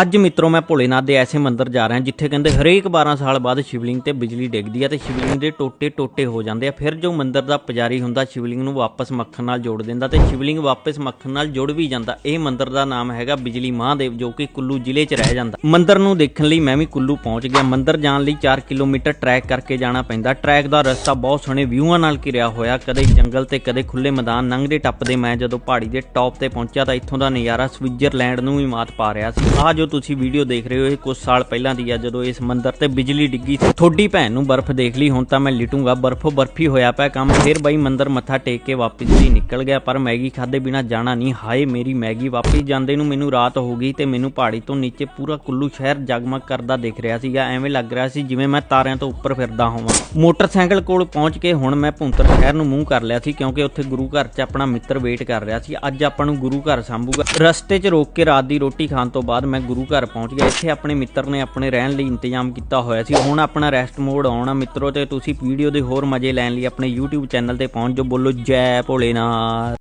ਅੱਜ ਮਿੱਤਰੋ ਮੈਂ ਭੋਲੇਨਾਥ ਦੇ ਐਸੇ ਮੰਦਿਰ ਜਾ ਰਿਹਾ ਜਿੱਥੇ ਕਹਿੰਦੇ ਹਰੇਕ 12 ਸਾਲ ਬਾਅਦ ਸ਼ਿਵਲਿੰਗ ਤੇ ਬਿਜਲੀ ਡਿੱਗਦੀ ਹੈ ਤੇ ਸ਼ਿਵਲਿੰਗ ਦੇ ਟੋਟੇ ਟੋਟੇ ਹੋ ਜਾਂਦੇ ਆ। ਫਿਰ ਜੋ ਮੰਦਿਰ ਦਾ ਪੁਜਾਰੀ ਹੁੰਦਾ, ਸ਼ਿਵਲਿੰਗ ਨੂੰ ਵਾਪਸ ਮੱਖਣ ਨਾਲ ਜੋੜ ਦਿੰਦਾ ਤੇ ਸ਼ਿਵਲਿੰਗ ਵਾਪਸ ਮੱਖਣ ਨਾਲ ਜੁੜ ਵੀ ਜਾਂਦਾ। ਇਹ ਮੰਦਿਰ ਦਾ ਨਾਮ ਹੈਗਾ ਬਿਜਲੀ ਮਹਾਦੇਵ, ਜੋ ਕਿ ਕੁੱਲੂ ਜ਼ਿਲ੍ਹੇ 'ਚ ਰਹਿ ਜਾਂਦਾ। ਮੰਦਿਰ ਨੂੰ ਦੇਖਣ ਲਈ ਮੈਂ ਵੀ ਕੁੱਲੂ ਪਹੁੰਚ ਗਿਆ। ਮੰਦਿਰ ਜਾਣ ਲਈ 4 ਕਿਲੋਮੀਟਰ ਟਰੈਕ ਕਰਕੇ ਜਾਣਾ ਪੈਂਦਾ। ਟਰੈਕ ਦਾ ਰਸਤਾ ਬਹੁਤ ਸੋਹਣੇ ਵਿਊਆਂ ਨਾਲ ਘਿਰਿਆ ਹੋਇਆ। ਕਦੇ ਜੰਗਲ ਤੇ, ਕਦੇ ਖੁੱਲੇ ਮੈਦਾਨ ਲੰਘਦੇ ਟੱਪਦੇ ਮੈਂ ਜਦੋਂ ਪਹਾੜੀ ਦੇ ਟੌਪ ਤੇ ਪਹੁੰਚਿਆ ਤਾਂ ਇੱਥੋਂ ਦਾ ਨਜ਼ਾਰਾ ਸਵਿਟਜ਼ਰਲੈਂਡ ਨੂੰ ਵੀ ਮਾਤ ਪਾ ਰਿਹਾ ਸੀ। ਆਹ ਜੋ ਤੁਸੀਂ ਵੀਡੀਓ ਦੇਖ ਰਹੇ ਹੋ, ਇਹ ਕੁਝ ਸਾਲ ਪਹਿਲਾਂ ਦੀ ਆ, ਜਦੋਂ ਇਸ ਮੰਦਿਰ ਤੇ ਬਿਜਲੀ ਡਿੱਗੀ ਸੀ। ਥੋੜੀ ਭੈਣ ਨੂੰ ਬਰਫ਼ ਦੇਖ ਲਈ, ਹੁਣ ਤਾਂ ਮੈਂ ਲਿਟੂੰਗਾ, ਬਰਫ਼ੋ ਬਰਫੀ ਹੋਇਆ ਪਿਆ ਕੰਮ, ਫਿਰ ਬਾਈ ਮੰਦਿਰ ਮੱਥਾ ਟੇਕ ਕੇ ਵਾਪਸ ਹੀ ਨਿਕਲ ਗਿਆ, ਪਰ ਮੈਗੀ ਖਾਦੇ ਬਿਨਾ ਜਾਣਾ ਨਹੀਂ। ਹਾਏ ਮੇਰੀ ਮੈਗੀ, ਵਾਪਸ ਜਾਂਦੇ ਨੂੰ ਮੈਨੂੰ ਰਾਤ ਹੋ ਗਈ ਤੇ ਮੈਨੂੰ ਪਹਾੜੀ ਤੋਂ ਨੀਚੇ ਪੂਰਾ ਕੁੱਲੂ ਸ਼ਹਿਰ ਜਗਮਗ ਕਰਦਾ ਦਿਖ ਰਿਹਾ ਸੀਗਾ, ਐਵੇਂ ਲੱਗ ਰਿਹਾ ਸੀ ਜਿਵੇਂ ਮੈਂ ਤਾਰਿਆਂ ਤੋਂ ਉੱਪਰ ਫਿਰਦਾ ਹੋਵਾਂ। ਮੋਟਰਸਾਈਕਲ ਕੋਲ ਪਹੁੰਚ ਕੇ ਹੁਣ ਮੈਂ ਭੁੰਤਰ ਸ਼ਹਿਰ ਨੂੰ ਮੂੰਹ ਕਰ ਲਿਆ ਸੀ, ਕਿਉਂਕਿ ਉੱਥੇ ਗੁਰੂ ਘਰ 'ਚ ਆਪਣਾ ਮਿੱਤਰ ਵੇਟ ਕਰ ਰਿਹਾ ਸੀ। ਅੱਜ ਆਪਾਂ ਨੂੰ ਗੁਰੂ ਘਰ ਸੰਭੂਗਾ। ਰਸਤੇ 'ਚ ਰੋਕ ਕੇ ਰਾਤ ਦੀ ਰੋਟੀ ਖਾਣ ਤੋਂ ਬਾਅਦ ਮੈਂ ਗੁਰੂ ਘਰ ਪਹੁੰਚ ਗਿਆ। ਇੱਥੇ ਆਪਣੇ ਮਿੱਤਰ ਨੇ ਆਪਣੇ ਰਹਿਣ ਲਈ ਇੰਤਜ਼ਾਮ ਕੀਤਾ ਹੋਇਆ ਸੀ। ਹੁਣ ਆਪਣਾ ਰੈਸਟ ਮੋਡ ਆਉਣਾ ਮਿੱਤਰੋ, ਤੇ ਤੁਸੀਂ ਵੀਡੀਓ ਦੇ ਹੋਰ ਮਜ਼ੇ ਲੈਣ ਲਈ ਆਪਣੇ YouTube ਚੈਨਲ ਤੇ ਪਹੁੰਚ ਜਾਓ। ਬੋਲੋ, ਜੈ ਭੋਲੇਨਾਥ।